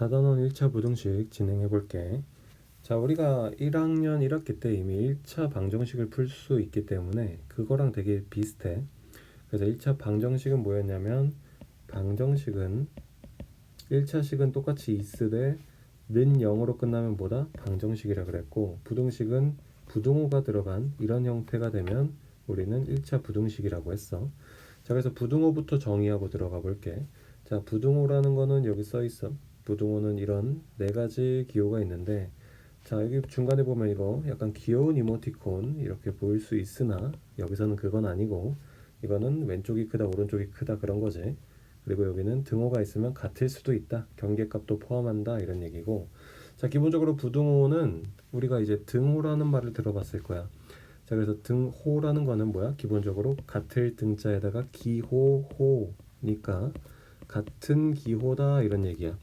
4단원 1차 부등식 진행해 볼게. 자, 우리가 1학년 1학기 때 이미 1차 방정식을 풀 수 있기 때문에 그거랑 되게 비슷해. 그래서 1차 방정식은 뭐였냐면 방정식은 1차식은 똑같이 있으되 는 0으로 끝나면 뭐다? 방정식이라 그랬고 부등식은 부등호가 들어간 이런 형태가 되면 우리는 1차 부등식이라고 했어. 자, 그래서 부등호부터 정의하고 들어가 볼게. 자, 부등호라는 거는 여기 써 있어. 부등호는 이런 네 가지 기호가 있는데 자, 여기 중간에 보면 이거 약간 귀여운 이모티콘 이렇게 보일 수 있으나 여기서는 그건 아니고 이거는 왼쪽이 크다 오른쪽이 크다 그런 거지. 그리고 여기는 등호가 있으면 같을 수도 있다. 경계값도 포함한다 이런 얘기고. 자, 기본적으로 부등호는 우리가 이제 등호라는 말을 들어봤을 거야. 자, 그래서 등호라는 거는 뭐야? 기본적으로 같을 등자에다가 기호 호니까 같은 기호다 이런 얘기야.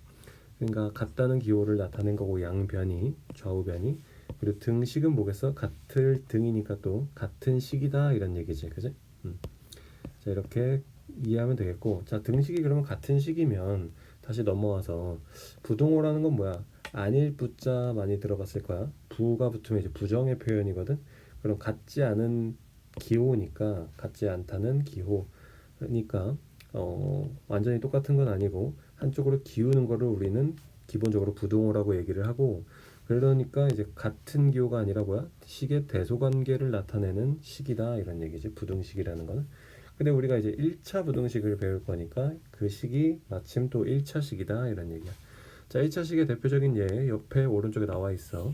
그러니까 같다는 기호를 나타낸 거고 양변이 좌우변이 그리고 등식은 뭐겠어? 같을 등이니까 또 같은 식이다 이런 얘기지, 그지? 음. 자 이렇게 이해하면 되겠고, 자 등식이 그러면 같은 식이면 다시 넘어와서 부동호라는 건 뭐야? 아닐 부자 많이 들어봤을 거야. 부가 붙으면 이제 부정의 표현이거든. 그럼 같지 않은 기호니까 같지 않다는 기호니까 어 완전히 똑같은 건 아니고 한쪽으로 기우는 거를 우리는 기본적으로 부등호라고 얘기를 하고 그러니까 이제 같은 기호가 아니라 뭐야? 식의 대소관계를 나타내는 식이다. 이런 얘기지. 부등식이라는 거는. 근데 우리가 이제 1차 부등식을 배울 거니까 그 식이 마침 또 1차 식이다. 이런 얘기야. 자 1차 식의 대표적인 예 옆에 오른쪽에 나와 있어.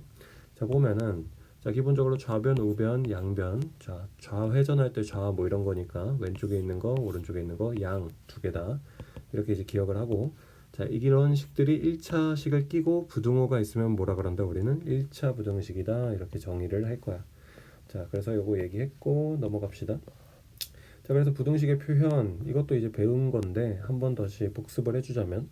자 보면은 자 기본적으로 좌변 우변 양변. 자 좌회전할 때 좌 뭐 이런 거니까 왼쪽에 있는 거 오른쪽에 있는 거 양 두 개다 이렇게 이제 기억을 하고. 자 이런 식들이 1차 식을 끼고 부등호가 있으면 뭐라 그런다? 우리는 1차 부등식이다. 이렇게 정의를 할 거야. 자 그래서 요거 얘기했고 넘어갑시다. 자 그래서 부등식의 표현. 이것도 이제 배운 건데 한 번 다시 복습을 해주자면.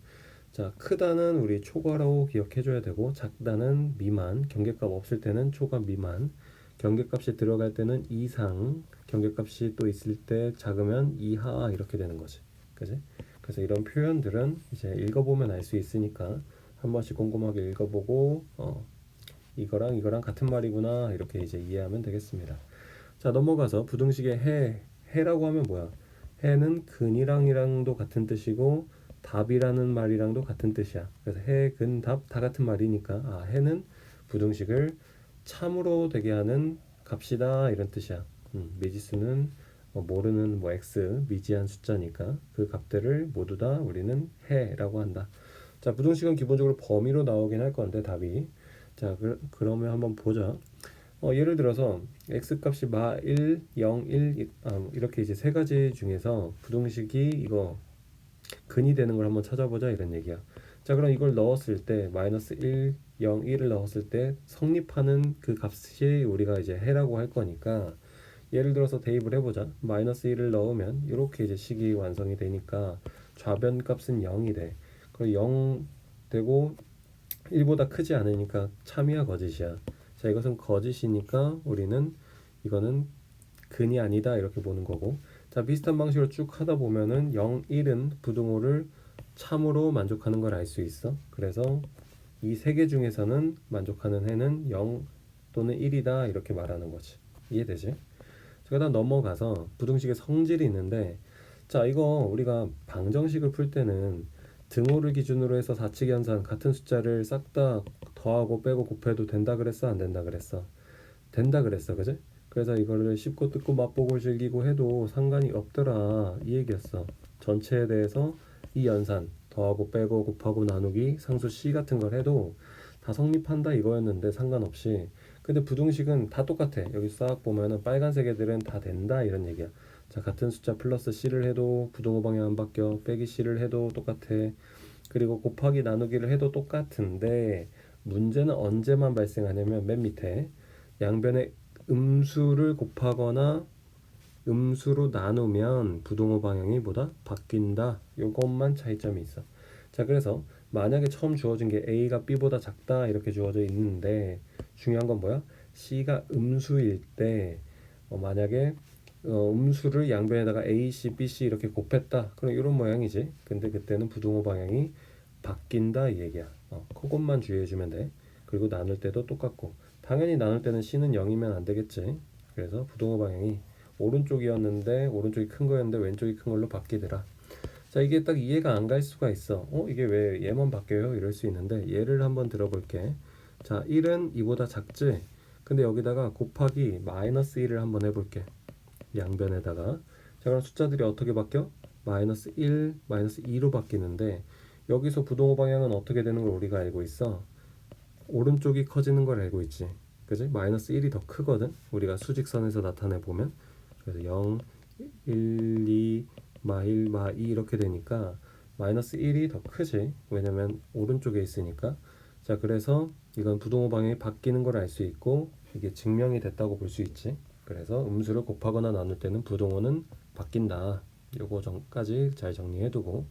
자 크다는 우리 초과라고 기억해줘야 되고 작다는 미만. 경계값 없을 때는 초과 미만. 경계값이 들어갈 때는 이상. 경계값이 또 있을 때 작으면 이하. 이렇게 되는 거지. 그지 그래서 이런 표현들은 이제 읽어보면 알 수 있으니까 한 번씩 꼼꼼하게 읽어보고 어 이거랑 이거랑 같은 말이구나 이렇게 이제 이해하면 되겠습니다 자 넘어가서 부등식의 해 해라고 하면 뭐야 해는 근이랑이랑도 같은 뜻이고 답이라는 말이랑도 같은 뜻이야. 그래서 해, 근, 답 다 같은 말이니까 아 해는 부등식을 참으로 되게 하는 값이다 이런 뜻이야. 음, 미지수는 뭐 모르는 뭐 x 미지한 숫자니까 그 값들을 모두 다 우리는 해라고 한다. 자 부등식은 기본적으로 범위로 나오긴 할 건데 답이 자 그, 그러면 한번 보자. 어, 예를 들어서 x 값이 마 1, 0, 1 아, 이렇게 이제 세 가지 중에서 부등식이 이거 근이 되는 걸 한번 찾아보자 이런 얘기야. 자 그럼 이걸 넣었을 때 마이너스 1, 0, 1을 넣었을 때 성립하는 그 값이 우리가 이제 해라고 할 거니까 예를 들어서 대입을 해보자. 마이너스 1을 넣으면 이렇게 이제 식이 완성이 되니까 좌변 값은 0이 돼. 그리고 0 되고 1보다 크지 않으니까 참이야 거짓이야. 자 이것은 거짓이니까 우리는 이거는 근이 아니다 이렇게 보는 거고 자 비슷한 방식으로 쭉 하다 보면은 0, 1은 부등호를 참으로 만족하는 걸 알 수 있어. 그래서 이 세 개 중에서는 만족하는 해는 0 또는 1이다 이렇게 말하는 거지. 이해되지? 자, 그다음 넘어가서 부등식의 성질이 있는데 자 이거 우리가 방정식을 풀 때는 등호를 기준으로 해서 사칙 연산 같은 숫자를 싹 다 더하고 빼고 곱해도 된다 그랬어? 안 된다 그랬어? 된다 그랬어 그지? 그래서 이거를 씹고 뜯고 맛보고 즐기고 해도 상관이 없더라. 이 얘기였어. 전체에 대해서 이 연산 더하고 빼고 곱하고 나누기 상수 C 같은 걸 해도 다 성립한다 이거였는데 상관없이 근데 부등식은 다 똑같아. 여기 싹 보면은 빨간색 애들은 다 된다 이런 얘기야. 자 같은 숫자 플러스 C를 해도 부등호 방향 안 바뀌어. 빼기 C를 해도 똑같아. 그리고 곱하기 나누기를 해도 똑같은데 문제는 언제만 발생하냐면 맨 밑에 양변에 음수를 곱하거나 음수로 나누면 부등호 방향이 보다? 바뀐다. 요것만 차이점이 있어. 자, 그래서 만약에 처음 주어진 게 A가 B보다 작다 이렇게 주어져 있는데 중요한 건 뭐야? C가 음수일 때 어, 만약에 어, 음수를 양변에다가 A, C, B, C 이렇게 곱했다. 그럼 이런 모양이지. 근데 그때는 부등호 방향이 바뀐다 이 얘기야. 어, 그것만 주의해주면 돼. 그리고 나눌 때도 똑같고 당연히 나눌 때는 c는 0이면 안 되겠지. 그래서 부동호 방향이 오른쪽이었는데 오른쪽이 큰 거였는데 왼쪽이 큰 걸로 바뀌더라. 자 이게 딱 이해가 안 갈 수가 있어. 어 이게 왜 얘만 바뀌어요? 이럴 수 있는데 예를 한번 들어볼게. 자 1은 이보다 작지. 근데 여기다가 곱하기 마이너스 1을 한번 해볼게. 양변에다가 자 그럼 숫자들이 어떻게 바뀌어? 마이너스 1, 마이너스 2로 바뀌는데 여기서 부동호 방향은 어떻게 되는 걸 우리가 알고 있어? 오른쪽이 커지는 걸 알고 있지. 그지? 마이너스 1이 더 크거든. 우리가 수직선에서 나타내 보면 그래서 0, 1, 2, 마 1, 마 2 이렇게 되니까 마이너스 1이 더 크지. 왜냐면 오른쪽에 있으니까. 자, 그래서 이건 부동호 방향이 바뀌는 걸 알 수 있고 이게 증명이 됐다고 볼 수 있지. 그래서 음수를 곱하거나 나눌 때는 부동호는 바뀐다. 요거 전까지 잘 정리해 두고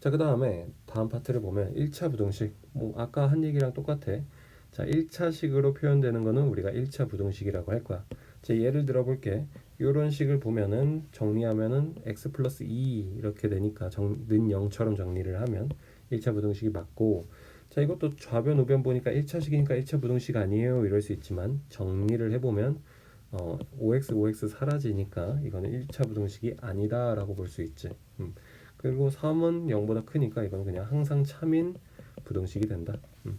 자, 그 다음에 다음 파트를 보면 1차 부등식. 뭐 아까 한 얘기랑 똑같아. 자, 1차식으로 표현되는 거는 우리가 1차 부등식이라고 할 거야. 자, 예를 들어 볼게. 요런 식을 보면은 정리하면은 x 플러스 2 이렇게 되니까 정, 는 0처럼 정리를 하면 1차 부등식이 맞고 자, 이것도 좌변 우변 보니까 1차식이니까 1차 부등식 아니에요. 이럴 수 있지만 정리를 해 보면 어, 5x 5x 사라지니까 이거는 1차 부등식이 아니다 라고 볼 수 있지. 음. 그리고 3은 0보다 크니까 이건 그냥 항상 참인 부등식이 된다. 음.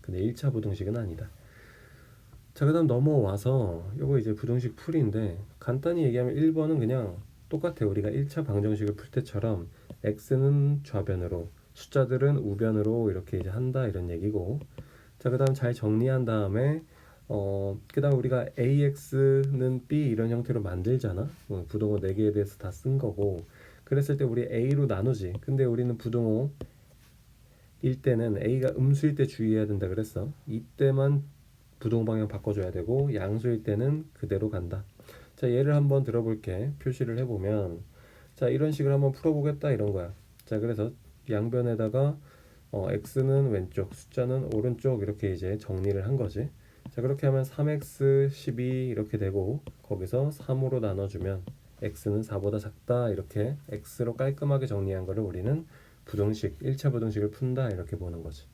근데 1차 부등식은 아니다. 자, 그 다음 넘어와서 요거 이제 부등식 풀이인데 간단히 얘기하면 1번은 그냥 똑같아. 우리가 1차 방정식을 풀 때처럼 x는 좌변으로, 숫자들은 우변으로 이렇게 이제 한다 이런 얘기고. 자, 그 다음 잘 정리한 다음에 어, 그 다음 우리가 ax는 b 이런 형태로 만들잖아. 어, 부동호 4개에 대해서 다 쓴 거고. 그랬을 때 우리 a로 나누지. 근데 우리는 부동호 일 때는 a가 음수일 때 주의해야 된다 그랬어. 이때만 부동 방향 바꿔줘야 되고 양수일 때는 그대로 간다. 자 예를 한번 들어볼게. 표시를 해보면 자 이런 식을 한번 풀어보겠다 이런 거야. 자 그래서 양변에다가 어, x는 왼쪽, 숫자는 오른쪽 이렇게 이제 정리를 한 거지. 자 그렇게 하면 3x 12 이렇게 되고 거기서 3으로 나눠주면 x는 4보다 작다 이렇게 x로 깔끔하게 정리한 거를 우리는 부등식 1차 부등식을 푼다 이렇게 보는 거지.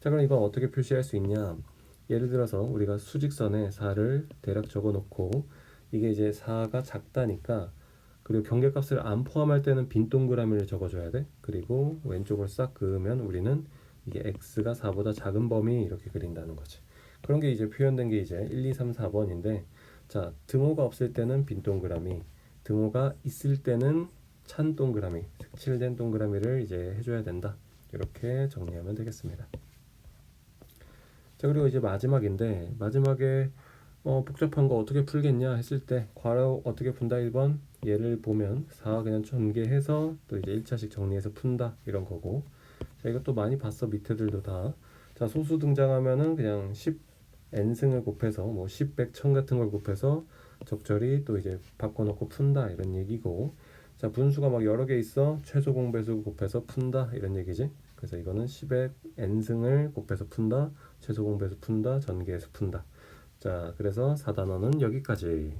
자 그럼 이건 어떻게 표시할 수 있냐? 예를 들어서 우리가 수직선에 4를 대략 적어 놓고 이게 이제 4가 작다니까 그리고 경계값을 안 포함할 때는 빈 동그라미를 적어줘야 돼. 그리고 왼쪽을 싹 그으면 우리는 이게 x가 4보다 작은 범위 이렇게 그린다는 거지. 그런 게 이제 표현된 게 이제 1, 2, 3, 4번인데 자 등호가 없을 때는 빈 동그라미, 등호가 있을 때는 찬 동그라미, 색칠된 동그라미를 이제 해줘야 된다. 이렇게 정리하면 되겠습니다. 자 그리고 이제 마지막인데 마지막에 어, 복잡한 거 어떻게 풀겠냐 했을 때 괄호 어떻게 푼다? 1번 예를 보면 4 그냥 전개해서 또 이제 1차식 정리해서 푼다. 이런 거고. 자 이것도 많이 봤어 밑에들도 다 자 소수 등장하면은 그냥 10 n승을 곱해서 뭐 10, 100, 1000 같은 걸 곱해서 적절히 또 이제 바꿔놓고 푼다. 이런 얘기고. 자 분수가 막 여러 개 있어. 최소 공배수 곱해서 푼다. 이런 얘기지 그래서 이거는 10의 n승을 곱해서 푼다 최소 공배수 푼다 전개해서 푼다. 자 그래서 4단원은 여기까지